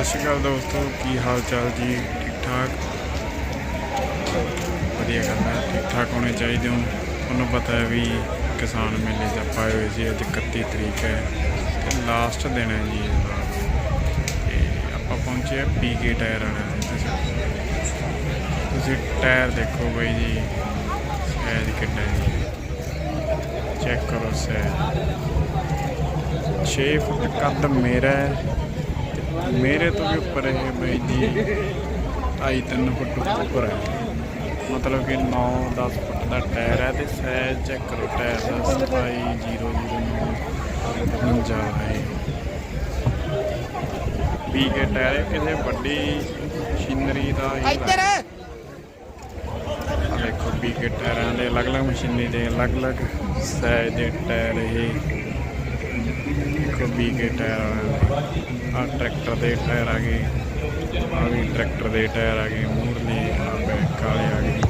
ਸਤਿ ਸ਼੍ਰੀ ਅਕਾਲ ਦੋਸਤੋ, ਕੀ ਹਾਲ ਚਾਲ ਜੀ? ਠੀਕ ਠਾਕ? ਵਧੀਆ ਗੱਲ ਹੈ ਠੀਕ ਠਾਕ ਹੋਣੇ ਚਾਹੀਦੇ ਹੋ? ਤੁਹਾਨੂੰ ਪਤਾ ਹੈ ਵੀ ਕਿਸਾਨ ਮੇਲੇ 'ਚ ਆਪਾਂ ਆਏ ਹੋਏ ਸੀ, ਅੱਜ 31 ਤਰੀਕ ਹੈ ਤੇ ਲਾਸਟ ਦਿਨ ਹੈ ਜੀ ਇਹਦਾ ਤੇ। ਆਪਾਂ ਪਹੁੰਚੇ ਆ ਪੀਕੇ ਟਾਇਰ ਵਾਲਿਆਂ ਤੁਸੀਂ ਤੁਸੀਂ ਟਾਇਰ ਦੇਖੋ ਬਈ ਜੀ ਸਾਈਜ਼ ਕਿੰਨਾ ਜੀ। ਚੈੱਕ ਕਰੋ ਸਾਈਜ਼ 6 ਫੁੱਟ ਕੱਦ ਮੇਰਾ ਹੈ। ਮੇਰੇ ਤੋਂ ਵੀ ਉੱਪਰ ਇਹ ਬਈ ਜੀ ਢਾਈ ਤਿੰਨ ਫੁੱਟ ਉੱਪਰ ਹੈ। ਮਤਲਬ ਕਿ 9-10 ਫੁੱਟ ਦਾ ਟਾਇਰ ਹੈ ਤੇ ਸਾਈਜ਼ ਚੈੱਕ ਕਰੋ ਟਾਇਰ ਦਾ 27009 ਹੁੰਦਾ ਹੈ। ਵੀ ਕੇ ਟਾਇਰ ਕਿਸੇ ਵੱਡੀ ਮਸ਼ੀਨਰੀ ਦਾ ਹੀ ਇੱਧਰ। ਦੇਖੋ ਵੀ ਕੇ ਟਾਇਰਾਂ ਦੇ ਅਲੱਗ-ਅਲੱਗ ਮਸ਼ੀਨਰੀ ਦੇ ਅਲੱਗ-ਅਲੱਗ ਸਾਈਜ਼ ਦੇ ਟਾਇਰ ਇਹ। ਦੇਖੋ ਵੀ ਕੇ ਟਾਇਰ ਆ ਟਰੈਕਟਰ ਦੇ ਟਾਇਰ ਆ ਗਏ, ਆ ਵੀ ਟਰੈਕਟਰ ਦੇ ਟਾਇਰ ਆ ਗਏ, ਮੂਰਲੇ, ਆ ਬੈਕ ਵਾਲੇ ਆ ਗਏ।